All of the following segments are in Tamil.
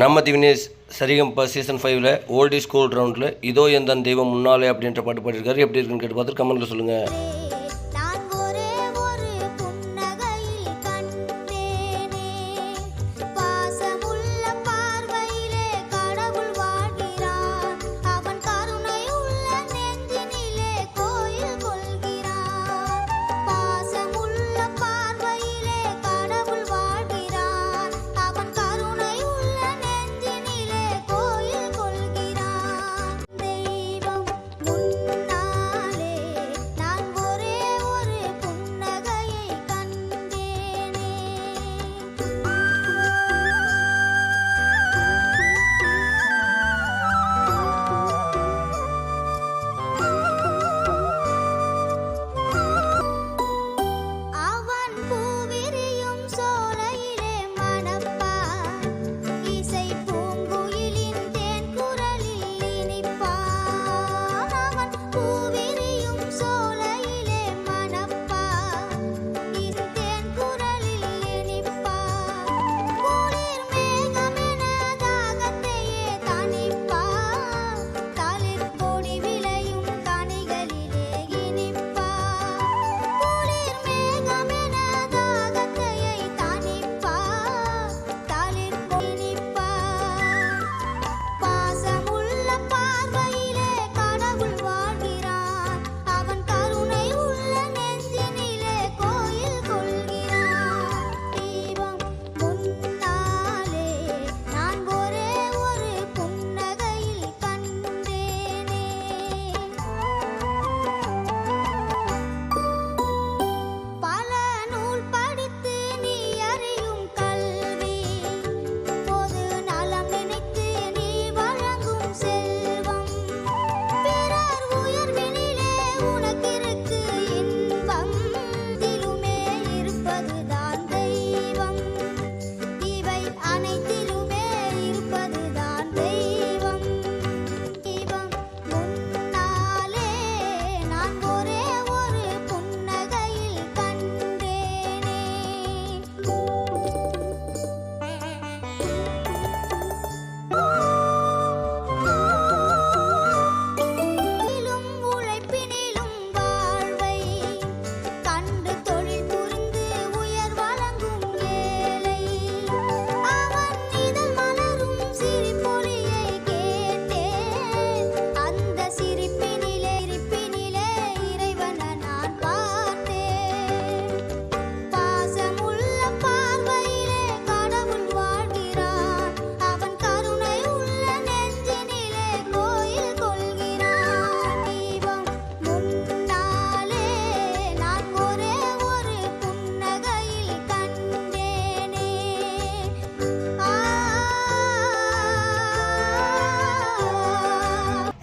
நம்ம திவினேஷ் சரிகம் சரிகம்பா சீசன் ஃபைவ்ல ஓல்டு ஸ்கூல் ரவுண்டில் இதோ எந்த தெய்வம் முன்னாலே அப்படின்ற பாட்டு பாடிருக்காரு எப்படி இருக்குன்னு கேட்டு பார்த்துட்டு கமெண்ட்டில் சொல்லுங்கள்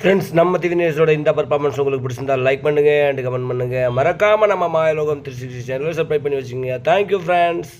ஃப்ரெண்ட்ஸ் நம்ம திவினேஷோட இந்த பர்ஃபார்மன்ஸ் உங்களுக்கு பிடிச்சிருந்தால் லைக் பண்ணுங்கள் அண்ட் கமெண்ட் பண்ணுங்கள் மறக்காமல் நம்ம மாயலோகம் த்ரீ சிக்ஸ்டி சேனலில் சப்ஸ்கிரைப் பண்ணி வச்சுக்கோங்க. Thank you friends